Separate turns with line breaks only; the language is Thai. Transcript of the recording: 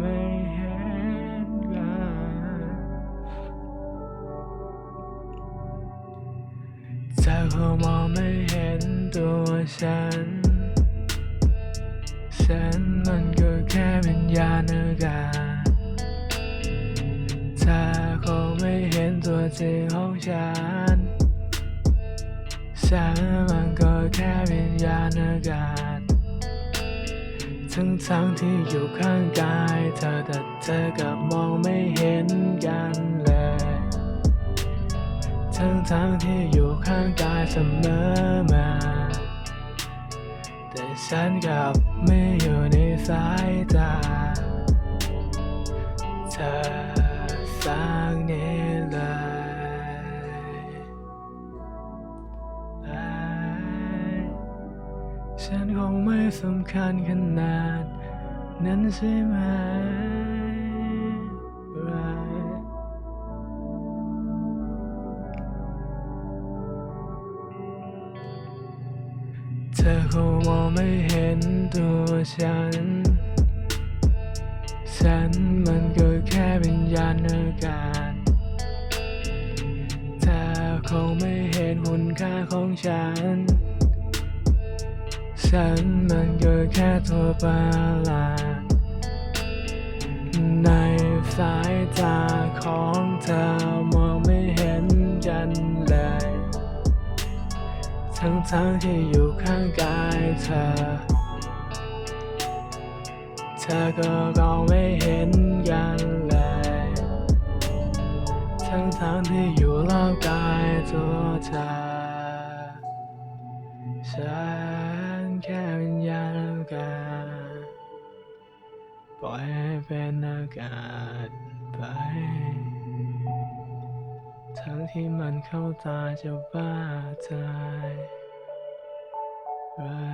ไม่เห็นกันเธอคงมองไม่เห็นตัวฉัน ฉันมันก็แค่วิญญาณอากาศเธอคงไม่เห็นตัวจริงของฉัน ฉันมันก็แค่วิญญาณอากาศ ทั้งทั้งที่อยู่ข้างกายเธอแต่เธอกับมองไม่เห็นกันเลย ทั้งทั้งที่อยู่ข้างกายเสมอมา แต่ฉันกลับไม่อยู่ในสายตา เธอสักนิด ฉันคงไม่สำคัญขนาด นั้นใช่ไหม เธอคงมองไม่เห็นตัวฉัน ฉันมันก็แค่วิญญาณอากาศเธอคงไม่เห็นคุณค่าของฉัน ฉันมันก็แค่ตัวประหลาดในสายตาของเธอมองไม่เห็นกันเลย ทั้งทั้งๆที่อยู่ข้างกายเธอ เธอก็มองไม่เห็นกันเลย ทั้งทั้งๆที่อยู่รอบกายตัวเธอฉัน แค่วิญญาณอากาศปล่อยให้เป็นอากาศไป ทั้งที่มันเข้าตาจะบ้าตาย